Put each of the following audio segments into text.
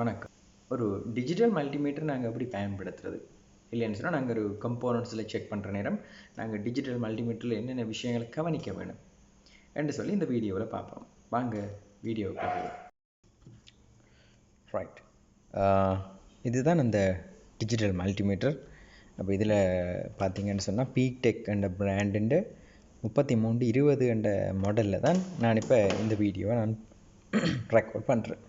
வணக்கம். ஒரு digital multimeter நாங்கள் எப்படி பயன்படுத்துறது? இல்லைன்னு சொன்னால் நாங்கள் ஒரு கம்போனன்ட்ஸில் செக் பண்ணுற நேரம் நாங்கள் டிஜிட்டல் மல்டிமீட்டரில் என்னென்ன விஷயங்களை கவனிக்க வேணும் என்று சொல்லி இந்த வீடியோவில் பார்ப்போம். வாங்க வீடியோவுக்கு போவோம். ரைட் இதுதான் அந்த டிஜிட்டல் மல்டிமீட்டர் அப்போ இதில் பார்த்தீங்கன்னு சொன்னால் பீக் டெக் என்ற பிராண்டுண்டு முப்பத்தி மூன்று இருபது என்ற மாடலில் தான் நான் இப்போ இந்த வீடியோவை நான் ரெக்கார்ட் பண்ணுறேன்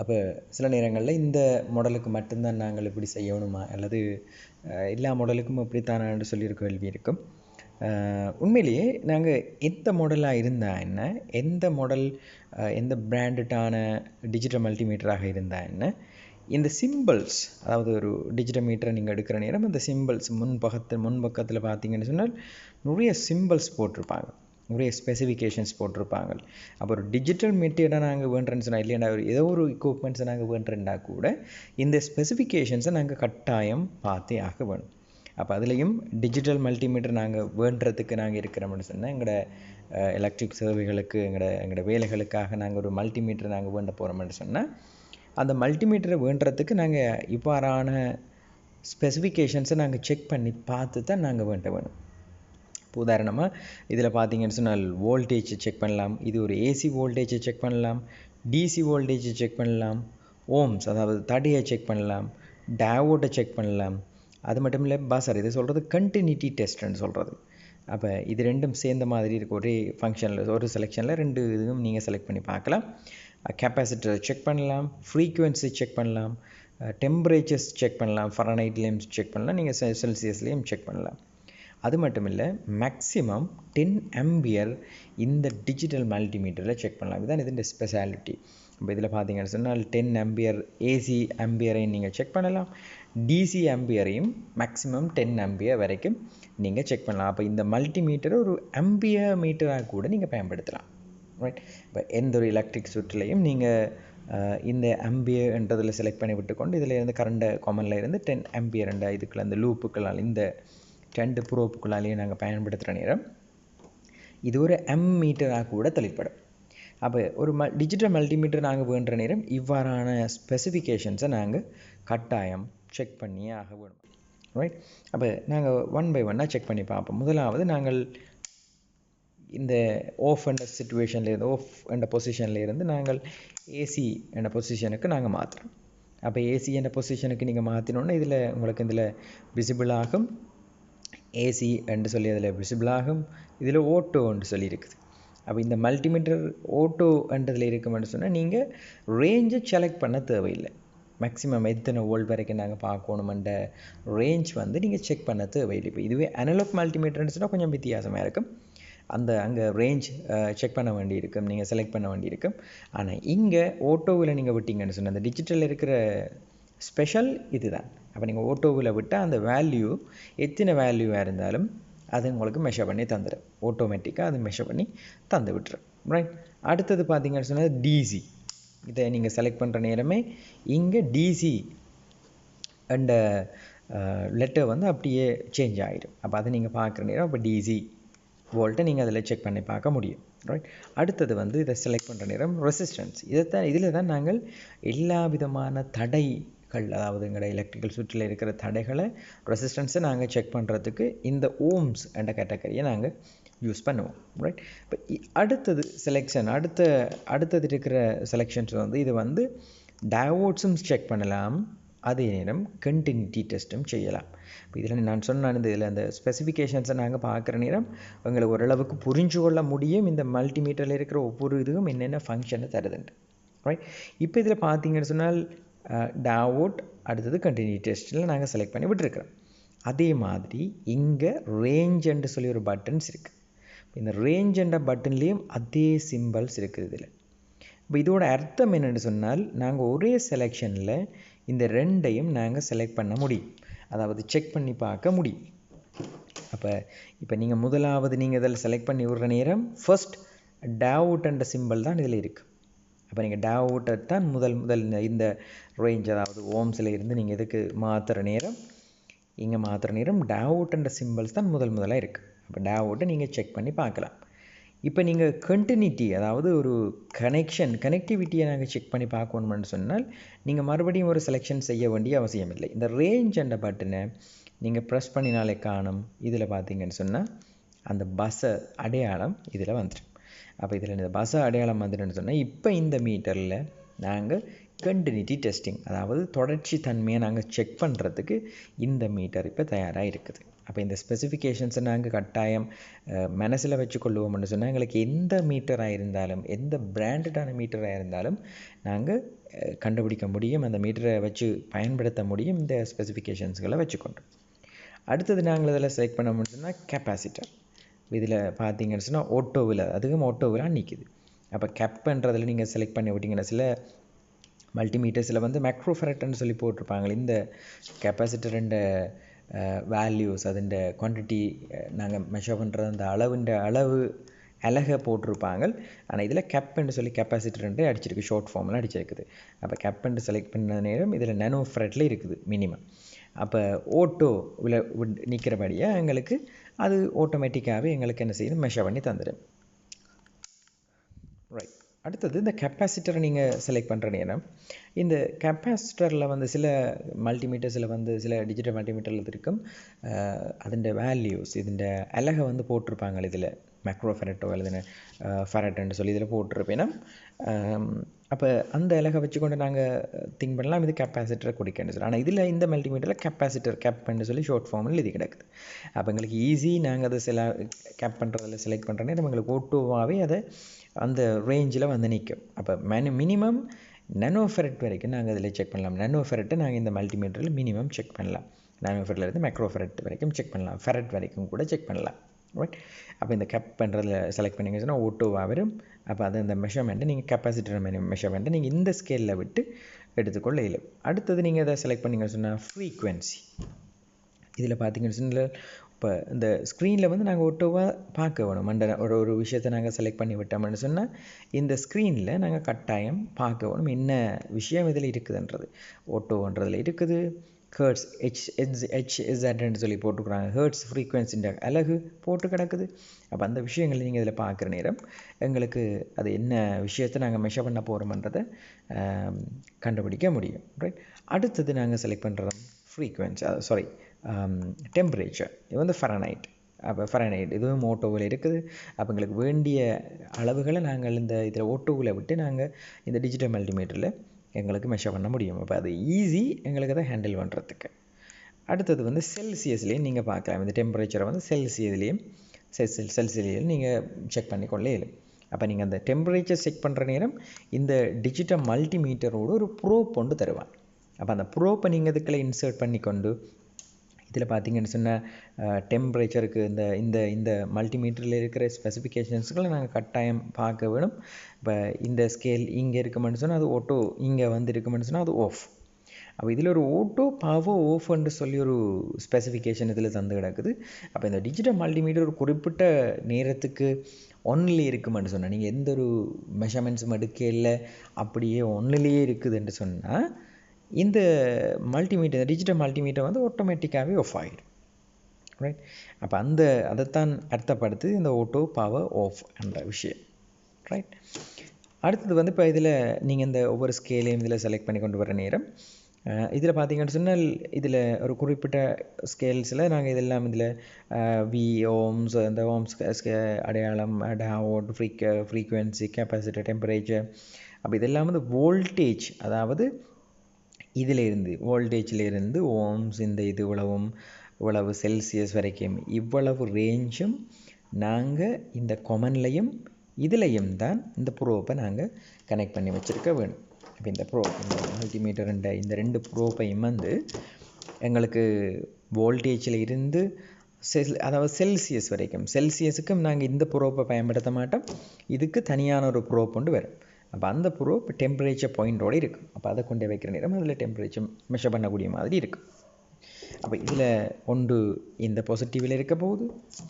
அப்போ சில நேரங்களில் இந்த மாடலுக்கு மட்டும்தான் நாங்கள் இப்படி செய்யணுமா? அல்லது எல்லா மாடலுக்கும் இப்படித்தானான்னு சொல்லி ஒரு கேள்வி இருக்கும். உண்மையிலேயே நாங்கள் எந்த மாடலாக இருந்தால் என்ன? எந்த மாடல் எந்த பிராண்டடான டிஜிட்டல் மல்டிமீட்டராக இருந்தால் என்ன? இந்த சிம்பிள்ஸ் அதாவது ஒரு டிஜிட்டல் மீட்டரை நீங்கள் எடுக்கிற நேரம் இந்த சிம்பிள்ஸ் முன்பக்கத்தில் முன்பக்கத்தில் பார்த்தீங்கன்னு சொன்னால் நிறைய சிம்பிள்ஸ் போட்டிருப்பாங்க. நிறைய ஸ்பெசிஃபிகேஷன்ஸ் போட்டிருப்பாங்க அப்போ ஒரு டிஜிட்டல் மெட்டீரியலாக நாங்கள் வேண்டுறேன்னு சொன்னால் இல்லையா ஏதோ ஒரு எக்யூப்மெண்ட்ஸை நாங்கள் வேண்டுறேன்னா கூட இந்த ஸ்பெசிஃபிகேஷன்ஸை நாங்கள் கட்டாயம் பார்த்தே ஆக வேணும் அப்போ அதுலேயும் டிஜிட்டல் மல்டிமீட்டர் நாங்கள் வேண்டுறதுக்கு நாங்கள் இருக்கிறோம்னு சொன்னால் எங்களோட எலக்ட்ரிக் சேவைகளுக்கு எங்களோட எங்களோட வேலைகளுக்காக நாங்கள் ஒரு மல்டிமீட்டர் நாங்கள் வேண்ட போகிறோம்னு சொன்னால் அந்த மல்டிமீட்டரை வேண்டுறதுக்கு நாங்கள் இவ்வாறான ஸ்பெசிஃபிகேஷன்ஸை நாங்கள் செக் பண்ணி பார்த்து தான் நாங்கள் வேண்ட வேணும். இப்போ உதாரணமாக இதில் பார்த்தீங்கன்னு சொன்னால் வோல்டேஜ் செக் பண்ணலாம் இது ஒரு ஏசி வோல்டேஜை செக் பண்ணலாம் டிசி வோல்டேஜை செக் பண்ணலாம் ஓம்ஸ் அதாவது தடையை செக் பண்ணலாம் டேவோட்டை செக் பண்ணலாம் அது மட்டும் இல்லை பாசர் இது சொல்கிறது கண்டினியூட்டி டெஸ்ட்னு சொல்கிறது அப்போ இது ரெண்டும் சேர்ந்த மாதிரி இருக்க ஒரே ஃபங்க்ஷனில் ஒரு செலெக்ஷனில் ரெண்டு இதுவும் நீங்கள் செலக்ட் பண்ணி பார்க்கலாம் கெப்பாசிட்டர் செக் பண்ணலாம் ஃப்ரீக்குவென்சி செக் பண்ணலாம் டெம்பரேச்சர்ஸ் செக் பண்ணலாம் ஃபரனைட்லேயும் செக் பண்ணலாம் நீங்கள் செல்சியஸ்லேயும் செக் பண்ணலாம் அது மட்டும் இல்லை மேக்ஸிமம் டென் ஆம்பியர் இந்த டிஜிட்டல் மல்டிமீட்டரில் செக் பண்ணலாம். இதுதான் இதன் ஸ்பெஷாலிட்டி இப்போ இதில் பார்த்தீங்கன்னு சொன்னால் டென் ஆம்பியர் ஏசி ஆம்பியரையும் நீங்கள் செக் பண்ணலாம். டிசி ஆம்பியரையும் மேக்ஸிமம் டென் ஆம்பியர் வரைக்கும் நீங்கள் செக் பண்ணலாம். அப்போ இந்த மல்டிமீட்டரை ஒரு ஆம்பியர் மீட்டராக கூட நீங்கள் பயன்படுத்தலாம். ரைட் இப்போ எந்த ஒரு எலக்ட்ரிக் சுற்றுலையும் நீங்கள் இந்த ஆம்பியர்ன்றதில் செலக்ட் பண்ணி விட்டுக்கொண்டு இதில் இருந்து கரண்ட் காமனில் இருந்து டென் எம்பியர் இதுக்குள்ள அந்த லூப்புக்களால் இந்த ரெண்டு ப்ரோப்புக்குள்ளாலேயே நாங்கள் பயன்படுத்துகிற நேரம். இது ஒரு எம் மீட்டராக கூட தெளிப்படும் அப்போ ஒரு ம டிஜிட்டல் மல்டிமீட்டர் நாங்கள் வேண்டுற நேரம் இவ்வாறான ஸ்பெசிஃபிகேஷன்ஸை நாங்கள் கட்டாயம் செக் பண்ணியே ஆக வேணும் ரைட் அப்போ நாங்கள் ஒன் பை ஒன்னாக செக் பண்ணி பார்ப்போம். முதலாவது நாங்கள் இந்த ஆஃப் என்ற சுச்சுவேஷன்லேருந்து ஆஃப் என்ற பொசிஷன்லேருந்து நாங்கள் ஏசி என்ற பொசிஷனுக்கு நாங்கள் மாற்றுறோம் அப்போ ஏசி என்ற பொசிஷனுக்கு நீங்கள் மாற்றினோன்னா இதில் உங்களுக்கு இதில் விசிபிள் ஆகும். ஏசி என்று சொல்லி அதில் விசிபிள் ஆகும். இதில் ஓட்டோ என்று சொல்லி இருக்குது. அப்போ இந்த மல்டிமீட்டர் ஓட்டோ என்றதில் இருக்குமென்னு சொன்னால் நீங்கள் ரேஞ்சை செலக்ட் பண்ண தேவையில்லை. மேக்ஸிமம் எத்தனை வோல்ட் வரைக்கும் நாங்கள் பார்க்கணுமென்ற ரேஞ்ச் வந்து நீங்கள் செக் பண்ண தேவையில்லை. இப்போ இதுவே அனலாக் மல்டிமீட்டர்னு சொன்னால் கொஞ்சம் வித்தியாசமாக இருக்கும். அந்த அங்கே ரேஞ்ச் செக் பண்ண வேண்டியிருக்கும் நீங்கள் செலக்ட் பண்ண வேண்டியிருக்கும் ஆனால் இங்கே ஓட்டோவில் நீங்கள் விட்டிங்கன்னு சொன்னால் அந்த டிஜிட்டலில் இருக்கிற ஸ்பெஷல் இதுதான். அப்போ நீங்கள் ஓட்டோவில் விட்டால் அந்த வேல்யூ எத்தனை வேல்யூவாக இருந்தாலும் அது உங்களுக்கு மெஷர் பண்ணி தந்துடும் ஆட்டோமேட்டிக்காக அது மெஷர் பண்ணி தந்து விட்டுரும். ரைட் அடுத்தது பார்த்தீங்கன்னு சொன்னால் டிசி இதை நீங்கள் செலக்ட் பண்ணுற நேரமே இங்கே டிசி அண்ட் லெட்டர் வந்து அப்படியே சேஞ்ச் ஆகிடும் அப்போ அதை நீங்கள் பார்க்குற நேரம் அப்போ டிசி வோல்ட்டை நீங்கள் அதில் செக் பண்ணி பார்க்க முடியும். ரைட் அடுத்தது வந்து இதை செலக்ட் பண்ணுற நேரம் ரெசிஸ்டன்ஸ் இதைத்தான் இதில் தான் நாங்கள் எல்லா விதமான தடை தடைகள் அதாவது எங்களோட எலக்ட்ரிக்கல் சுற்றில் இருக்கிற தடைகளை ரெசிஸ்டன்ஸை நாங்கள் செக் பண்ணுறதுக்கு இந்த ஓம்ஸ் என்ற கேட்டகரியை நாங்கள் யூஸ் பண்ணுவோம். ரைட் இப்போ அடுத்தது செலெக்ஷன் அடுத்த அடுத்தது இருக்கிற செலெக்ஷன்ஸ் வந்து இது வந்து டயோட்ஸும் செக் பண்ணலாம். அதே நேரம் கண்டினியூட்டி டெஸ்ட்டும் செய்யலாம். இப்போ இதில் நான் சொன்ன இந்த இதில் அந்த ஸ்பெசிஃபிகேஷன்ஸை நாங்கள் பார்க்குற நேரம் எங்களுக்கு ஓரளவுக்கு புரிஞ்சு கொள்ள முடியும். இந்த மல்டிமீட்டரில் இருக்கிற ஒவ்வொரு இதுவும் என்னென்ன ஃபங்க்ஷனை தருதுன்ட்டு. ரைட் இப்போ இதில் பார்த்தீங்கன்னு சொன்னால் டாவுட் அடுத்தது கண்டினியூ டெஸ்ட்டில் நாங்கள் செலக்ட் பண்ணி விட்டுருக்குறோம். அதே மாதிரி இங்கே ரேஞ்ச் சொல்லி ஒரு பட்டன்ஸ் இருக்குது இந்த ரேஞ்ச் பட்டன்லேயும் அதே சிம்பிள்ஸ் இருக்குது இதில். இப்போ இதோட அர்த்தம் என்னென்னு சொன்னால் நாங்கள் ஒரே செலெக்ஷனில் இந்த ரெண்டையும் நாங்கள் செலக்ட் பண்ண முடியும். அதாவது செக் பண்ணி பார்க்க முடியும். அப்போ இப்போ நீங்கள் முதலாவது நீங்கள் இதில் செலக்ட் பண்ணி விடுற நேரம் ஃபர்ஸ்ட் டேவுட் என்ற சிம்பிள் தான் இதில் இருக்குது அப்போ நீங்கள் டேவுட்டை தான் முதல் முதல் இந்த இந்த ரேஞ்ச் அதாவது ஓம்ஸில் இருந்து நீங்கள் எதுக்கு மாற்றுற நேரம்? இங்கே மாற்றுற நேரம் டேவுட் சிம்பிள்ஸ் தான் முதல் முதலாக இருக்குது அப்போ டேவுட்டை நீங்கள் செக் பண்ணி பார்க்கலாம். இப்போ நீங்கள் கண்டினியூட்டி அதாவது ஒரு கனெக்ஷன் கனெக்டிவிட்டியை நாங்கள் செக் பண்ணி பார்க்கணும்னு சொன்னால் நீங்கள் மறுபடியும் ஒரு செலெக்ஷன் செய்ய வேண்டிய அவசியம் இல்லை. இந்த ரேஞ்ச் என்ற பட்டனை நீங்கள் ப்ரெஸ் பண்ணினாலே காணும். இதில் பார்த்தீங்கன்னு சொன்னால் அந்த பஸ்ஸை அடையாளம் இதில் வந்துடும். அப்போ இதில் இந்த பஸ்ஸை அடையாளம் வந்துடுன்னு சொன்னால் இப்போ இந்த மீட்டரில் நாங்கள் கண்டினியூட்டி டெஸ்டிங் அதாவது தொடர்ச்சி தன்மையை நாங்கள் செக் பண்ணுறதுக்கு இந்த மீட்டர் இப்போ தயாராக இருக்குது. அப்போ இந்த ஸ்பெசிஃபிகேஷன்ஸை நாங்கள் கட்டாயம் மனசில் வச்சுக்கொள்ளுவோம்னு சொன்னால் எங்களுக்கு எந்த மீட்டராக இருந்தாலும் எந்த பிராண்டடான மீட்டராக இருந்தாலும் நாங்கள் கண்டுபிடிக்க முடியும் அந்த மீட்டரை வச்சு பயன்படுத்த முடியும் இந்த ஸ்பெசிஃபிகேஷன்ஸ்களை வச்சுக்கொண்டு. அடுத்தது நாங்கள் இதில் செலக்ட் பண்ண முடியும்னா கெப்பாசிட்டர் இதில் பார்த்தீங்கன்னு சொன்னால் ஓட்டோவில் அதுவும் ஓட்டோவிலாம் நிற்கிது. அப்போ கெப்ன்றதில் நீங்கள் செலக்ட் பண்ணி விட்டிங்கன்னா சில மல்டிமீட்டர்ஸில் வந்து மேக்ரோஃபரட்னு சொல்லி போட்டிருப்பாங்களே இந்த கெப்பாசிட்டருண்ட வேல்யூஸ் அதுண்ட குவான்டிட்டி நாங்கள் மெஷர் பண்ணுறது அந்த அளவுண்ட அளவு அழகை போட்டிருப்பாங்க. ஆனால் இதில் கெப்புன்னு சொல்லி கெப்பாசிட்டர்ன்றே அடிச்சிருக்கு ஷார்ட் ஃபார்மில் அடிச்சிருக்குது. அப்போ கெப்புன்ட்டு செலக்ட் பண்ண நேரம் இதில் நெனோ ஃப்ரெட்டில் இருக்குது மினிமம் அப்போ ஓட்டோ வில நிற்கிறபடியாக எங்களுக்கு அது ஆட்டோமேட்டிக்காகவே எங்களுக்கு என்ன செய்யணும் மெஷர் பண்ணி தந்துடும். ரைட் அடுத்தது இந்த கெப்பாசிட்டரை நீங்கள் செலக்ட் பண்ணுற நேரம். இந்த கெப்பாசிட்டரில் வந்து சில மல்டிமீட்டர்ஸில் வந்து சில டிஜிட்டல் மல்டிமீட்டரில் இருக்கும். அதோட வேல்யூஸ் இதோட அழகை வந்து போட்டிருப்பாங்க இதில். மேக்ரோ ஃபெரட்டோ அல்லது ஃபெரட்டுன்னு சொல்லி இதில் போட்டிருப்பேன்னா அப்போ அந்த இலகை வச்சுக்கொண்டு நாங்கள் திங்க் பண்ணலாம். இது கெப்பாசிட்டரை குடிக்கன்னு சொல்லி. ஆனால் இதில் இந்த மல்டிமீட்டரில் கெப்பாசிட்டர் கேப்னு சொல்லி ஷார்ட் ஃபார்மில் இது கிடக்குது. அப்போ எங்களுக்கு ஈஸி நாங்கள் அதை சில கேப் பண்ணுறதில் செலக்ட் பண்ணுறோன்னே நம்மளுக்கு ஓட்டோவாகவே அதை அந்த ரேஞ்சில் வந்து நிற்கும் அப்போ மெனு மினிமம் நனோ ஃபெரட் வரைக்கும் நாங்கள் அதில் செக் பண்ணலாம். நனோ ஃபெரட்டை நாங்கள் இந்த மல்டிமீட்டரில் மினிமம் செக் பண்ணலாம். நானோ ஃபெரட்லேருந்து மைக்ரோ ஃபெரட் வரைக்கும் செக் பண்ணலாம். ஃபெரட் வரைக்கும் கூட செக் பண்ணலாம். ரைட் அப்போ இந்த கப் பண்ணுறதுல செலக்ட் பண்ணிங்கன்னா சொன்னால் வரும். அப்போ அது அந்த மெஷர்மெண்ட்டை நீங்கள் கெப்பாசிட்டர் மெஷர்மெண்ட்டை நீங்கள் இந்த ஸ்கேலில் விட்டு எடுத்துக்கொள்ள இயலும். அடுத்தது நீங்கள் எதை செலக்ட் பண்ணிங்க சொன்னால் ஃப்ரீக்வன்சி இதில் பார்த்தீங்கன்னு சொன்னால் இப்போ இந்த ஸ்க்ரீனில் வந்து நாங்கள் ஒட்டோவாக பார்க்க வேணும். மண்ட ஒரு ஒரு விஷயத்தை நாங்கள் செலக்ட் பண்ணி விட்டோம்னு சொன்னால் இந்த ஸ்க்ரீனில் நாங்கள் கட்டாயம் பார்க்க வேணும். என்ன விஷயம் இதில் இருக்குதுன்றது. ஓட்டோன்றதில் இருக்குது. ஹேர்ட்ஸ் ஹெச் ஹெச் ஹெச் இசட்னு சொல்லி போட்டுக்கிறாங்க ஹேர்ட்ஸ் ஃப்ரீக்வன்சின்ற அழகு போட்டு கிடக்குது. அப்போ அந்த விஷயங்களை நீங்கள் இதில் பார்க்குற நேரம் எங்களுக்கு அது என்ன விஷயத்தை நாங்கள் மெஷர் பண்ண போகிறோமன்றதை கண்டுபிடிக்க முடியும். ரைட் அடுத்தது நாங்கள் செலக்ட் பண்ணுறது ஃப்ரீக்வன்சி சாரி டெம்பரேச்சர் இது வந்து ஃபரனைட் அப்போ ஃபரனைட் இதுவும் ஓட்டோவில் இருக்குது. அப்போ எங்களுக்கு வேண்டிய அளவுகளை நாங்கள் இந்த இதில் ஓட்டோவில் விட்டு நாங்கள் இந்த டிஜிட்டல் மல்டிமீட்டரில் எங்களுக்கு மெஷர் பண்ண முடியும். அப்போ அது ஈஸி எங்களுக்கு அதை ஹேண்டில் பண்ணுறதுக்கு அடுத்தது வந்து செல்சியஸ்லேயும் நீங்கள் பார்க்கலாம். இந்த டெம்பரேச்சரை வந்து செல்சியஸ்லேயும் செல் செல்சியஸ்லேயும் நீங்கள் செக் பண்ணி கொள்ள இயலும் அப்போ நீங்கள் அந்த டெம்பரேச்சர் செக் பண்ணுற நேரம் இந்த டிஜிட்டல் மல்டிமீட்டரோடு ஒரு ப்ரோப் கொண்டு தருவான். அப்போ அந்த ப்ரோப்பை நீங்கள் இதுக்குள்ளே இன்சர்ட் பண்ணி கொண்டு இதில் பார்த்தீங்கன்னு சொன்னால் டெம்பரேச்சருக்கு இந்த இந்த இந்த மல்டிமீட்டரில் இருக்கிற ஸ்பெசிஃபிகேஷன்ஸ்களை நாங்கள் கட்டாயம் பார்க்க வேணும். இப்போ இந்த ஸ்கேல் இங்கே இருக்குமென்னு சொன்னால் அது ஓட்டோ இங்கே வந்து இருக்குமென்னு சொன்னால் அது ஆஃப் அப்போ இதில் ஒரு ஓட்டோ பாவோ ஓஃப்னு சொல்லி ஒரு ஸ்பெசிஃபிகேஷன் இதில் தந்து கிடக்குது. அப்போ இந்த டிஜிட்டல் மல்டிமீட்டர் ஒரு குறிப்பிட்ட நேரத்துக்கு ஒன்லி இருக்குமென்னு சொன்னால் நீங்கள் எந்த ஒரு மெஷர்மெண்ட்ஸும் எடுக்க இல்லை அப்படியே ஒன்லிலேயே இருக்குதுன்ட்டு சொன்னால் இந்த மல்டிமீட்டர் டிஜிட்டல் மல்டிமீட்டர் வந்து ஆட்டோமேட்டிக்காகவே ஆஃப் ஆகிடும் ரைட் அப்போ அந்த அதைத்தான் அர்த்தப்படுத்து இந்த ஓட்டோ பவர் ஆஃப் என்ற விஷயம். ரைட் அடுத்தது வந்து இப்போ இதில் நீங்கள் இந்த ஒவ்வொரு ஸ்கேலையும் இதில் செலக்ட் பண்ணி கொண்டு வர நேரம். இதில் பார்த்தீங்கன்னு சொன்னால் இதில் ஒரு குறிப்பிட்ட ஸ்கேல்ஸில் நாங்கள் இதெல்லாம் இதில் வி ஓம்ஸ் அந்த ஓம்ஸ் அடையாளம் doubt free frequency capacity temperature அப்போ இதெல்லாம் வந்து வோல்டேஜ் அதாவது இதிலிருந்து வோல்டேஜிலிருந்து ஓம்ஸ் இந்த இது இவ்வளவும் இவ்வளவு செல்சியஸ் வரைக்கும் இவ்வளவு ரேஞ்சும் நாங்கள் இந்த கொமன்லையும் இதுலையும் தான் இந்த ப்ரோப்பை நாங்கள் கனெக்ட் பண்ணி வச்சுருக்க வேணும் இப்போ இந்த ப்ரோ இந்த மல்டிமீட்டர் இந்த ரெண்டு ப்ரோப்பையும் வந்து எங்களுக்கு வோல்டேஜில் இருந்து செல் அதாவது செல்சியஸ் வரைக்கும் செல்சியஸுக்கும் நாங்கள் இந்த ப்ரோப்பை பயன்படுத்த மாட்டோம். இதுக்கு தனியான ஒரு ப்ரோப் கொண்டு வரும். அப்போ அந்த ப்ரோப் டெம்பரேச்சர் பாயிண்டோடு இருக்கும் அப்போ அதை கொண்டு வைக்கிற நேரம் அதில் டெம்பரேச்சர் மெஷர் பண்ணக்கூடிய மாதிரி இருக்கும் அப்போ இதில் ஒன்று இந்த பாசிட்டிவில் இருக்க போகுது.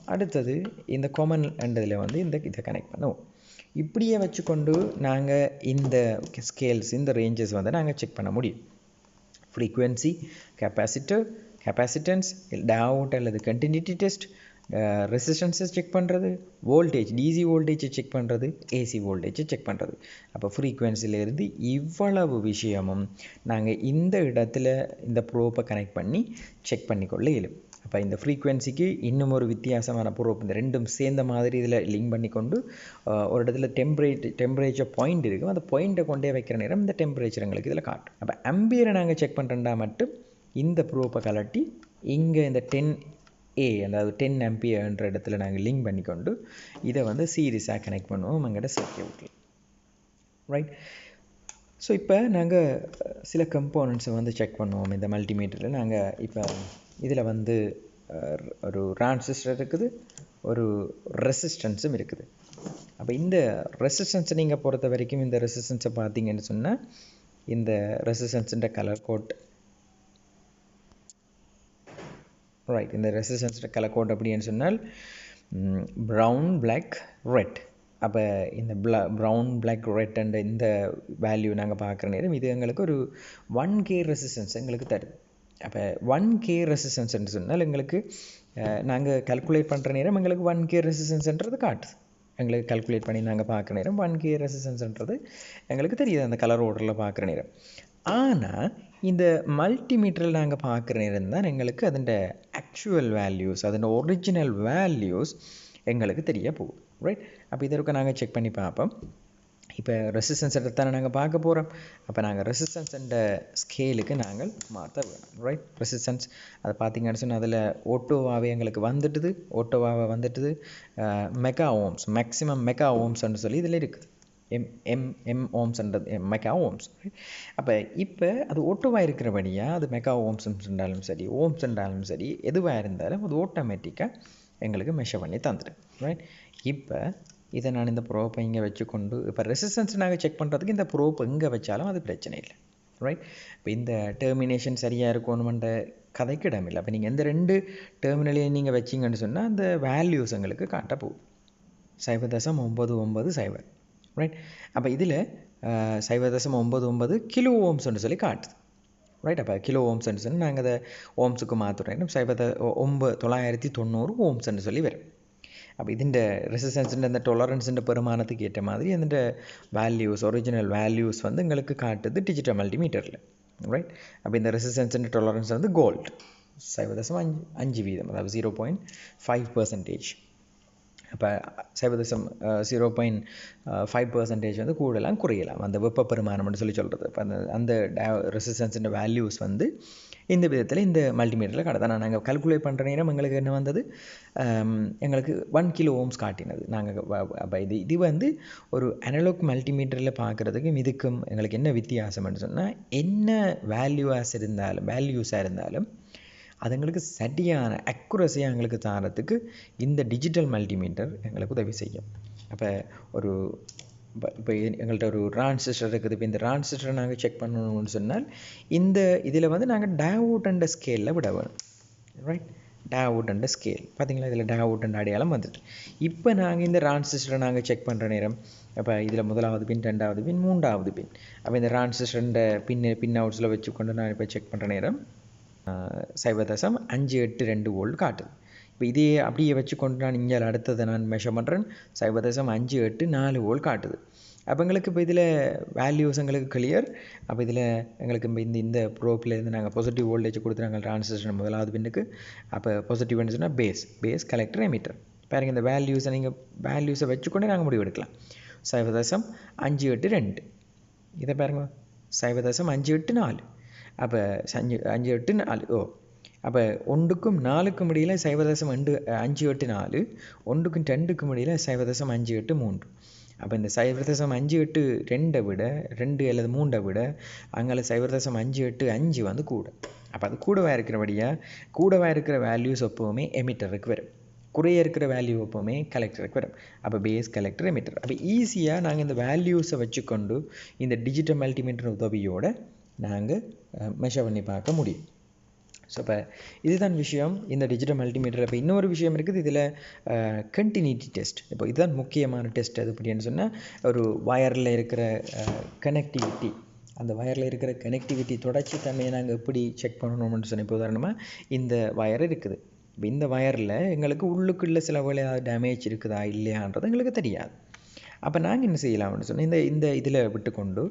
அடுத்தது இந்த காமன் அண்டதில் வந்து இந்த இதை கனெக்ட் பண்ணுவோம். இப்படியே வச்சுக்கொண்டு நாங்கள் இந்த ஸ்கேல்ஸ் இந்த ரேஞ்சஸ் வந்து நாங்கள் செக் பண்ண முடியும். ஃப்ரீக்குவென்சி கெப்பாசிட்டர் கெப்பாசிட்டன்ஸ் டவுட் அல்லது கண்டினியூட்டி டெஸ்ட் ரெசிஸ்டன்ஸை செக் பண்ணுறது வோல்டேஜ் டிசி வோல்டேஜை செக் பண்ணுறது ஏசி வோல்டேஜை செக் பண்ணுறது அப்போ ஃப்ரீக்குவென்சிலேருந்து இவ்வளவு விஷயமும் நாங்கள் இந்த இடத்துல இந்த ப்ரோப்பை கனெக்ட் பண்ணி செக் பண்ணிக்கொள்ள இயலும். அப்போ இந்த ஃப்ரீக்குவென்சிக்கு இன்னும் ஒரு வித்தியாசமான ப்ரோப் இந்த ரெண்டும் சேர்ந்த மாதிரி இதில் லிங்க் பண்ணி கொண்டு ஒரு இடத்துல டெம்பரேச்சர் டெம்பரேச்சர் பாயிண்ட் இருக்கும். அந்த பாயிண்ட்டை கொண்டே வைக்கிற நேரம் இந்த டெம்பரேச்சர் எங்களுக்கு இதில் காட்டும். அப்போ அம்பியரை நாங்கள் செக் பண்ணுறேன்டா மட்டும் இந்த ப்ரோப்பை கலட்டி இங்கே இந்த டென் ஏ அதாவது டென் எம்பியர்ன்ற இடத்துல நாங்கள் லிங்க் பண்ணிக்கொண்டு இதை வந்து சீரிஸாக கனெக்ட் பண்ணுவோம். எங்கள்கிட்ட சர்க்கியூட்டில் ரைட் ஸோ இப்போ நாங்கள் சில கம்போனன்ட்ஸை வந்து செக் பண்ணுவோம். இந்த மல்டிமீட்டரில் நாங்கள் இப்போ இதில் வந்து ஒரு டிரான்சிஸ்டர் இருக்குது ஒரு ரெசிஸ்டன்ஸும் இருக்குது. அப்போ இந்த ரெசிஸ்டன்ஸை நீங்கள் பொறுத்த வரைக்கும் இந்த ரெசிஸ்டன்ஸை பார்த்தீங்கன்னு சொன்னால் இந்த ரெசிஸ்டன்ஸுன்ற கலர் கோட் ரைட் இந்த ரெசிஸ்டன்ஸோட கலர் கோட் அப்படின்னு சொன்னால் ப்ரௌன் பிளாக் ரெட் அப்போ இந்த ப்ளா ப்ரௌன் பிளாக் ரெட் அண்ட் இந்த வேல்யூ நாங்கள் பார்க்குற நேரம் இது எங்களுக்கு ஒரு ஒன் கே ரெசிஸ்டன்ஸ் எங்களுக்கு தருது. அப்போ ஒன் கே ரெசிஸ்டன்ஸ்ன்னு சொன்னால் எங்களுக்கு நாங்கள் கல்குலேட் பண்ணுற நேரம் எங்களுக்கு ஒன் கே ரெசிஸ்டன்ஸ்ன்றது காட்டுது. எங்களுக்கு கல்குலேட் பண்ணி நாங்கள் பார்க்குற நேரம் ஒன் கே ரெசிஸ்டன்ஸ்ன்றது எங்களுக்கு தெரியுது அந்த கலர் ஓர்டரில் பார்க்குற நேரம். ஆனால் இந்த மல்டிமீட்டரில் நாங்கள் பார்க்குற நேரம் தான் எங்களுக்கு அதன் ஆக்சுவல் வேல்யூஸ் அதன் ஒரிஜினல் வேல்யூஸ் எங்களுக்கு தெரிய போகும் ரைட் அப்போ இதற்கு நாங்கள் செக் பண்ணி பார்ப்போம். இப்போ ரெசிஸ்டன்ஸ் தானே நாங்கள் பார்க்க போகிறோம் அப்போ நாங்கள் ரெசிஸ்டன்ஸ் ஸ்கேலுக்கு நாங்கள் மாற்ற வேணும். ரைட் ரெசிஸ்டன்ஸ் அதை பார்த்தீங்கன்னு சொன்னால் அதில் ஓட்டோவாவே எங்களுக்கு வந்துட்டுது. ஓட்டோவாவை வந்துட்டுது. மெகா ஓம்ஸ் மேக்ஸிமம் மெகா ஓம்ஸ்ன்னு சொல்லி இதில் இருக்குது. எம் எம் எம் ஓம்ஸ்ன்றது மெகா ஓம்ஸ் அப்போ இப்போ அது ஓட்டோவாக இருக்கிறபடியாக அது மெகா ஓம்ஸ் இருந்தாலும் சரி ஓம்ஸ் இருந்தாலும் சரி எதுவாக இருந்தாலும் அது ஆட்டோமேட்டிக்காக எங்களுக்கு மெஷர் பண்ணி தந்துடும் ரைட் இப்போ இதை நான் இந்த ப்ரோப்பை இங்கே வச்சுக்கொண்டு இப்போ ரெசிஸ்டன்ஸ் நாங்கள் செக் பண்ணுறதுக்கு இந்த ப்ரோப் எங்கே வச்சாலும் அது பிரச்சனை இல்லை ரைட் இப்போ இந்த டெர்மினேஷன் சரியாக இருக்கணுமென்ற கதைக்கு இடம் இல்லை அப்போ நீங்கள் எந்த ரெண்டு டெர்மினலையும் நீங்கள் வச்சிங்கன்னு சொன்னால் அந்த வேல்யூஸ் எங்களுக்கு காட்ட போகும் சைபர் தசம் ஒம்பது ஒம்பது சைபர். ரைட் அப்போ இதில் சைவ தசம் ஒம்பது ஒம்பது கிலோ ஓம்ஸ்ன்னு சொல்லி காட்டுது ரைட் அப்போ கிலோ ஓம்ஸ்ன்னு சொல்லி நாங்கள் அதை ஓம்ஸுக்கு மாற்றுறோம் சைவத ஒம்பது தொள்ளாயிரத்தி தொண்ணூறு ஓம்ஸ்ன்னு சொல்லி வரும் അപ്പോൾ ഇതിൻ്റെ റെസിസ്റ്റൻസിൻ്റെ എന്താ ടോളറൻസിൻ്റെ പെരുമാനത്തേക്ക് ഏറ്റ മാതിരി അതിൻ്റെ വാല്യൂസ് ഒറിജിനൽ വാല്യൂസ് വന്ന് നിങ്ങൾക്ക് കാട്ടുന്നത് ഡിജിറ്റൽ മൾട്ടിമീറ്ററിൽ റൈറ്റ് അപ്പോൾ ഇതിൻ്റെ റെസിസ്റ്റൻസിൻ്റെ ടോളറൻസ് വന്ന് ഗോൾഡ് സൈവദശം അഞ്ച് അഞ്ച് വീതം അതായത് സീറോ പോയിൻറ്റ് ഫൈവ് പെർസെൻറ്റേജ് இப்போ சைவதசம் ஜீரோ பாயிண்ட் ஃபைவ் பர்சன்டேஜ் வந்து கூடலாம் குறையலாம். அந்த வெப்ப பெருமானம்னு சொல்லி சொல்கிறது இப்போ அந்த அந்த ரெசிஸ்டன்ஸிൻ്റെ வேல்யூஸ் வந்து இந்த விதத்தில் இந்த மல்டிமீட்டரில் கடை நாங்கள் கல்குலேட் பண்ணுற நேரம் எங்களுக்கு என்ன வந்தது? எங்களுக்கு ஒன் கிலோ ஓம்ஸ் காட்டினது. நாங்கள் அப்போ இது இது வந்து ஒரு அனலாக் மல்டிமீட்டரில் பார்க்குறதுக்கும் இதுக்கும் எங்களுக்கு என்ன வித்தியாசம்னு சொன்னால் என்ன வேல்யூவாஸ் இருந்தாலும் வேல்யூஸாக இருந்தாலும் அதுங்களுக்கு சரியான அக்குரஸியாக எங்களுக்கு தாரத்துக்கு இந்த டிஜிட்டல் மல்டிமீட்டர் எங்களுக்கு உதவி செய்யும். அப்போ ஒரு இப்போ இப்போ எங்கள்கிட்ட ஒரு டிரான்சிஸ்டர் இருக்குது. இப்போ இந்த டிரான்சிஸ்டரை நாங்கள் செக் பண்ணணும்னு சொன்னால் இந்த இதில் வந்து நாங்கள் டேவுட் அண்ட் ஸ்கேலில் விட வேணும். ரைட் டேவுட் அண்ட் ஸ்கேல் பார்த்தீங்களா இதில் டேவுட் அண்ட் அடையாளம் வந்துட்டு. இப்போ நாங்கள் இந்த டிரான்சிஸ்டரை நாங்கள் செக் பண்ணுற நேரம் இப்போ இதில் முதலாவது பின் ரெண்டாவது பின் மூன்றாவது பின் அப்போ இந்த டிரான்சிஸ்டர்ன்ற பின் பின் அவுட்ஸில் வச்சுக்கொண்டு நான் இப்போ செக் பண்ணுற நேரம் சைபர் தசம் அஞ்சு எட்டு ரெண்டு வோல்ட் காட்டுது இப்போ இதையே அப்படியே வச்சுக்கொண்டு நான் இங்கே அடுத்ததை நான் மெஷர் பண்ணுறேன் சைபர் தசம் அஞ்சு எட்டு நாலு வோல்ட் காட்டுது. அப்போ எங்களுக்கு இப்போ இதில் வேல்யூஸ் எங்களுக்கு கிளியர் அப்போ இதில் எங்களுக்கு இப்போ இந்த இந்த ப்ரோப்லேருந்து நாங்கள் பாசிட்டிவ் வோல்டேஜ் கொடுத்துறாங்க டிரான்சிஸ்டர் முதலாவது பின்னுக்கு அப்போ பாசிட்டிவ் சொன்னால் பேஸ் பேஸ் கலெக்டர் எமிட்டர் பாருங்கள் இந்த வேல்யூஸை நீங்கள் வேல்யூஸை வச்சுக்கொண்டே நாங்கள் முடிவு எடுக்கலாம். சைவ தசம் அஞ்சு எட்டு ரெண்டு. இதை பாருங்க. சைவ தசம் அஞ்சு எட்டு நாலு. அப்போ அஞ்சு அஞ்சு எட்டு நாலு. ஓ. அப்போ ஒன்றுக்கும் நாலுக்கும் இடையில் சைவதசம் ரெண்டு அஞ்சு எட்டு நாலு. ஒன்றுக்கும் ரெண்டுக்கும் இடையில் சைவதசம் அஞ்சு எட்டு மூன்று. அப்போ இந்த சைவதசம் அஞ்சு எட்டு ரெண்டை விட ரெண்டு அல்லது மூண்டை விட அங்கே சைவரதசம் அஞ்சு எட்டு அஞ்சு வந்து கூட. அப்போ அது கூடவாக இருக்கிறபடியாக கூடவாக இருக்கிற வேல்யூஸ் எப்போவுமே எமிட்டருக்கு வரும். குறைய இருக்கிற வேல்யூ எப்போவுமே கலெக்டருக்கு வரும். அப்போ பேஸ் கலெக்டர் எமிட்டர் அப்போ ஈஸியாக நாங்கள் இந்த வேல்யூஸை வச்சுக்கொண்டு இந்த டிஜிட்டல் மல்டிமீட்டர் உதவியோட நாங்கள் மெஷர் பண்ணி பார்க்க முடியும். ஸோ இப்போ இதுதான் விஷயம் இந்த டிஜிட்டல் மல்டிமீட்டர் இப்போ இன்னொரு விஷயம் இருக்குது இதில் கண்டினியூட்டி டெஸ்ட் இப்போ இதுதான் முக்கியமான டெஸ்ட் அது அப்படின்னு சொன்னால் ஒரு வயரில் இருக்கிற கனெக்டிவிட்டி அந்த வயரில் இருக்கிற கனெக்டிவிட்டி தொடர்ச்சி தன்மையை நாங்கள் எப்படி செக் பண்ணணும்னு சொன்ன இப்போ உதாரணமாக இந்த வயர் இருக்குது. இப்போ இந்த வயரில் எங்களுக்கு உள்ளுக்குள்ளே சில வேலை டேமேஜ் இருக்குதா இல்லையான்றது எங்களுக்கு தெரியாது. அப்போ நாங்கள் என்ன செய்யலாம்னு சொன்னால் இந்த இந்த இதில் விட்டுக்கொண்டு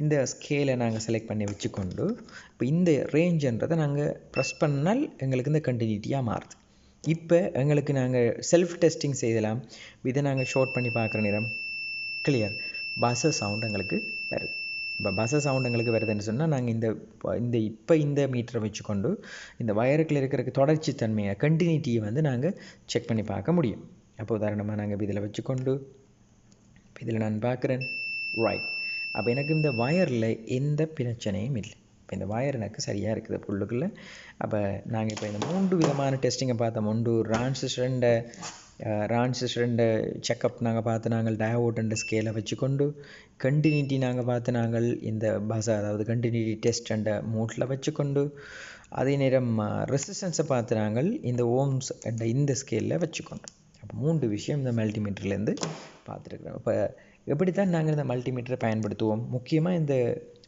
இந்த ஸ்கேலை நாங்கள் செலக்ட் பண்ணி வச்சுக்கொண்டு இப்போ இந்த ரேஞ்சுன்றதை நாங்கள் ப்ரெஸ் பண்ணால் எங்களுக்கு இந்த கண்டினியூட்டியாக மாறுது. இப்போ எங்களுக்கு நாங்கள் செல்ஃப் டெஸ்டிங் செய்யலாம் இதை நாங்கள் ஷோட் பண்ணி பார்க்குற நேரம் கிளியர் பஸ்ஸர் சவுண்ட் எங்களுக்கு வருது. இப்போ பஸ்ஸு சவுண்ட் எங்களுக்கு வருதுன்னு சொன்னால் நாங்கள் இந்த இந்த இப்போ இந்த மீட்டரை வச்சுக்கொண்டு இந்த வயருக்கில் இருக்கிற தொடர்ச்சி தன்மையை கண்டினியூட்டியை வந்து நாங்கள் செக் பண்ணி பார்க்க முடியும். அப்போ உதாரணமாக நாங்கள் இதில் வச்சுக்கொண்டு இதில் நான் பார்க்குறேன். ரைட் அப்போ எனக்கு இந்த வயரில் எந்த பிரச்சனையும் இல்லை. இப்போ இந்த வயர் எனக்கு சரியாக இருக்குது புல்லுக்குள்ளே. அப்போ நாங்கள் இப்போ இந்த மூன்று விதமான டெஸ்டிங்கை பார்த்தோம். ஒன்று ரான்சிஸ்டண்ட ரான்சிஸ்டண்ட செக்கப் நாங்கள் பார்த்து நாங்கள் டயோட்டண்ட ஸ்கேலை வச்சுக்கொண்டு கண்டினியூட்டி நாங்கள் பார்த்து நாங்கள் இந்த பஸ் அதாவது கண்டினியூட்டி டெஸ்டண்ட மூட்டில் வச்சுக்கொண்டு அதே நேரம் ரெசிஸ்டன்ஸை பார்த்து நாங்கள் இந்த ஓம்ஸ் இந்த ஸ்கேலில் வச்சுக்கொண்டு அப்போ மூன்று விஷயம் இந்த மல்டிமீட்டர்லேருந்து பார்த்துருக்குறோம். இப்போ எப்படி தான் நாங்கள் இந்த மல்டிமீட்டரை பயன்படுத்துவோம்? முக்கியமாக இந்த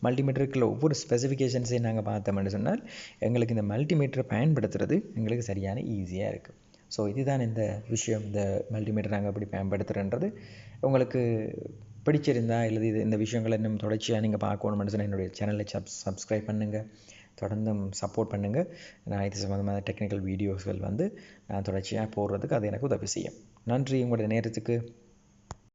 மல்டிமீட்டருக்குள்ள ஒவ்வொரு ஸ்பெசிஃபிகேஷன்ஸையும் நாங்கள் பார்த்தோம்னு சொன்னால் எங்களுக்கு இந்த மல்டிமீட்டரை பயன்படுத்துறது எங்களுக்கு சரியான ஈஸியாக இருக்குது ஸோ இதுதான் இந்த விஷயம். இந்த மல்டிமீட்டர் நாங்கள் எப்படி பயன்படுத்துகிறன்றது உங்களுக்கு பிடிச்சிருந்தா இல்லை இது இந்த விஷயங்களை இன்னும் தொடர்ச்சியாக நீங்கள் பார்க்கணும்னு சொன்னால் என்னுடைய சேனலை சப் சப்ஸ்கிரைப் பண்ணுங்கள் தொடர்ந்து சப்போர்ட் பண்ணுங்கள் நான் இது சம்மந்தமான டெக்னிக்கல் வீடியோஸ்கள் வந்து நான் தொடர்ச்சியாக போடுறதுக்கு அது எனக்கு உதவி செய்யும். நன்றி. உங்களுடைய நேரத்துக்கு.